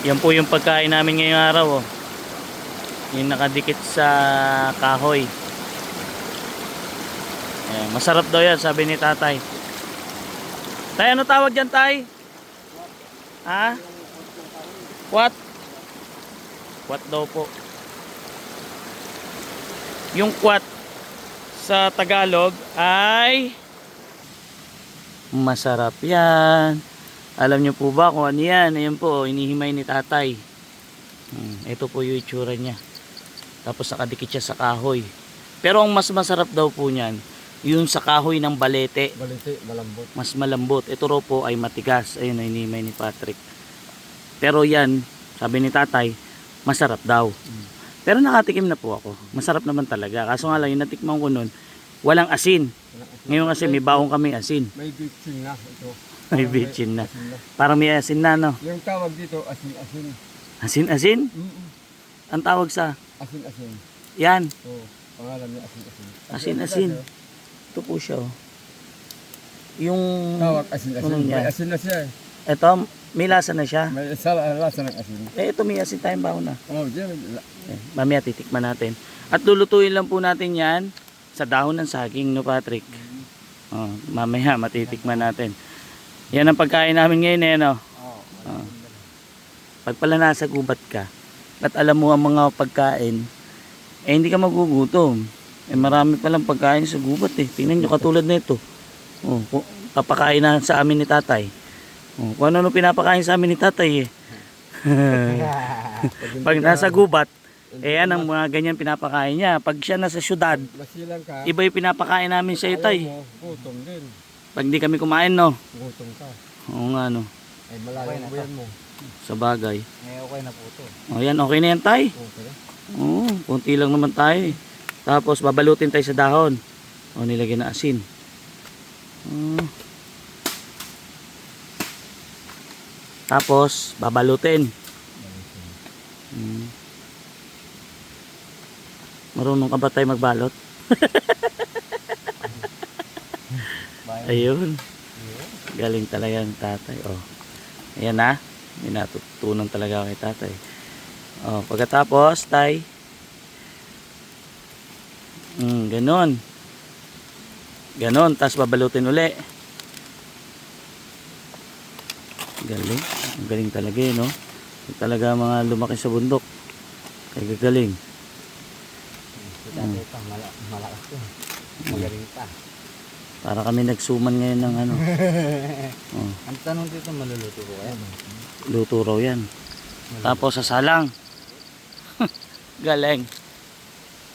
Yan po yung pagkain namin ngayong araw. Oh. Yung nakadikit sa kahoy. Ayan, masarap daw yan, sabi ni tatay. Tay, ano tawag dyan, tay? Ha? What? What daw po? Yung kwat sa Tagalog ay masarap yan. Alam niyo po ba kung ano yan? Ayan po, inihimay ni tatay. Hmm, ito po yung itsura niya. Tapos nakadikit siya sa kahoy. Pero ang mas masarap daw po niyan, yung sa kahoy ng balete. Baliti, malambot. Mas malambot. Ito raw po ay matigas. Ayun, inihimay ni Patrick. Pero yan, sabi ni tatay, masarap daw. Pero nakatikim na po ako. Masarap naman talaga. Kaso nga lang, yung natikman ko nun, walang asin. Ngayon kasi may bawang kami asin. May bitchin na ito. May bitchin na. Asin na. Parang may asin na, no? Yung tawag dito, asin-asin. Asin-asin? Mm-mm. Ang tawag sa, Asin-asin. yan, Oo. Pangalan niya asin-asin. Asin-asin. ito po siya, oh. Yung, Tawag asin-asin. May asin na siya eh. ito, may lasa na siya. May lasa ng asin. Eh, ito may asin tayong bawang na. Oh, diyan. Eh, mamaya titikman natin. At lulutuin lang po natin yan sa dahon ng saging, no Patrick? Oh, mamaya matitikman natin. Yan ang pagkain namin ngayon eh, no? Oo. Ah. Pag pala nasa gubat ka, at alam mo ang mga pagkain, eh hindi ka magugutom. Eh marami palang pagkain sa gubat eh. Tingnan nyo katulad nito. Oh, papakain na sa amin ni tatay. Oh, kung ano pinapakain sa amin ni tatay eh. Pag nasa gubat, eh yan ang mga ganyan pinapakain niya. Pag siya nasa syudad, Masilang ka. iba yung pinapakain namin sa Ayaw itay. mo, gutom din. Pag di kami kumain, no? Gutom ka. Oo nga, no? Ay malayo ang buyan mo. Sa bagay. Eh, okay na po ito. O yan, okay na yan, tay. Okay na. Oo, konti lang naman tayo eh. Tapos babalutin tayo sa dahon. O nilagyan na asin. Mm. Tapos babalutin. Mm. Marunong ka ba tayo magbalot? Ayun. Galing talaga ng tatay. Oh. Ayan na. May natutunan talaga kay tatay. Oh, pagkatapos, tay. Mm, ganon. Ganon, tapos babalutin uli. Galing. Ang galing talaga eh, no? Yung Talaga mga lumaki sa bundok. Kaya gagaling. Dati pa, mala- malakas to. Magaling pa. Para kami nagsuman ngayon ng ano. Oh, Ang tanong dito, maluluto ko kaya? luto raw yan. Tapos sasalang. Galing.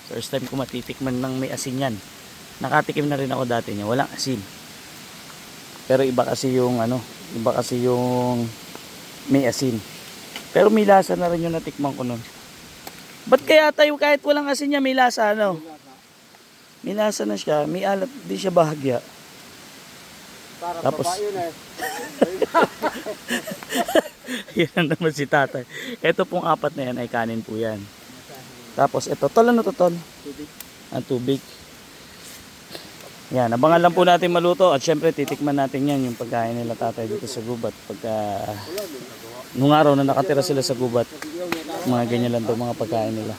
First time ko matitikman ng may asin yan. Nakatikim na rin ako dati niya. Walang asin. Pero iba kasi yung ano, iba kasi yung may asin. Pero may lasa na rin yung natikman ko nun. Ba't kaya tayo kahit walang asin niya may lasa ano? May lasa na siya, may alat, di siya bahagya. Para Tapos- baba yun eh. yan naman si tatay. Ito pong apat na yan ay kanin po yan. Tapos ito, tol ano to tol? Tubig. Ang tubig. Yan, abangan lang po natin maluto at syempre titikman natin yan yung pagkain nila tatay dito sa gubat. Pagka, nung araw na nakatira sila sa gubat, mga ganyan lang daw mga pagkain nila.